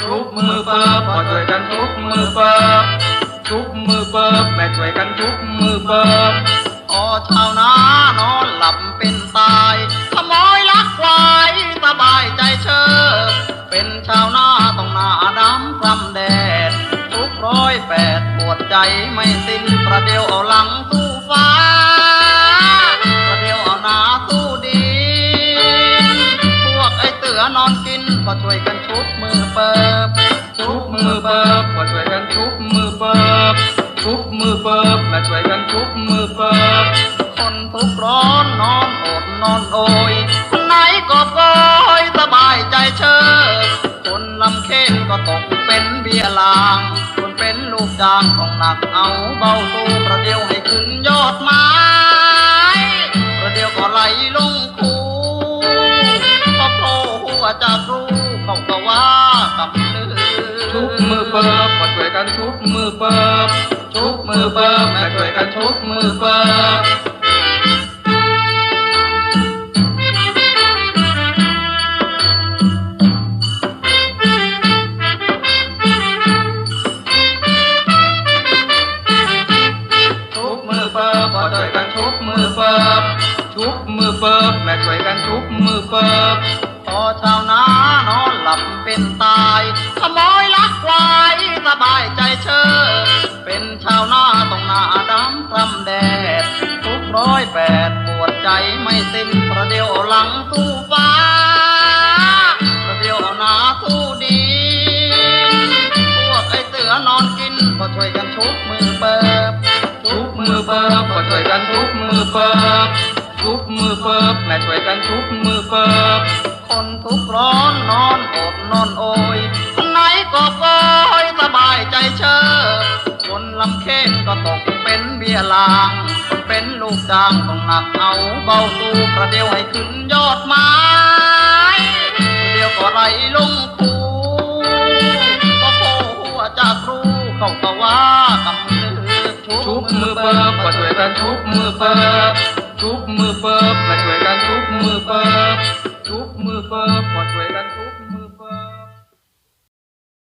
ทุบมือเปิบพอช่วยกันทุบมือเปิบทุบมือเปิบแม่ช่วยกันทุบมือเปิบอ๋อชาวนา แปดปวดใจไม่สิ้นประเดียวเอาหลังสู้ฟ้า ประเดียวเอาหน้าสู้ดินพวกไอ้เสือนอนกินก็ช่วยกันชุบมือเปิบทุกมือเปิบพอช่วยกันทุกมือเปิบทุกมือเปิบแม่ช่วยกันทุกมือเปิบคนทุกร้อนนอนอดนอนโอยไหนก็โกยสบายใจเชิดคนลำเค็นก็ตกเป็นเบียลาง ลูกจ้างต้องหนักเอาเบาตู้ประเดี๋ยวให้ขึ้นยอดไม้ประเดี๋ยวก็ไหลลงคูพอโผล่หัวจากรูเขาก็ว่ากำลือทุกมือเปิบมาช่วยกันทุกมือเปิบทุกมือเปิบมาช่วยกันทุกมือเปิบ เปิบแม่ช่วยกันทุกมือเปิบพอชาวนานอนหลับเป็นตายขโมยลักควายสบายใจเชิดเป็นชาวนาต้องหน้าดำคลำแดดทุกร้อยแปดปวดใจไม่สิ้นประเดี๋ยวหลังสู้ฟ้าประเดี๋ยวหน้าสู้ดินพวกไอ้เสือนอนกินก็ช่วยกันชุบมือเปิบทุกมือเปิบก็ กันทุกมือเปิบ คนทุกร้อนนอนอดนอนโอยคนไหนก็โกยสบายใจเชิดคนลำเค็นก็ตกเป็นเบี้ยลาง คนเป็นลูกจ้างต้องหนักเอาเบาสู้ประเดี๋ยวให้ขึ้นยอดไม้ประเดี๋ยวก็ไหลลงคูก็โผล่หัวจากรูเขาก็ว่ากำลือทุกมือเปิบก็ช่วยกันทุกมือเปิบ ทุบมือเปิบมาช่วยกันทุบมือเปิบ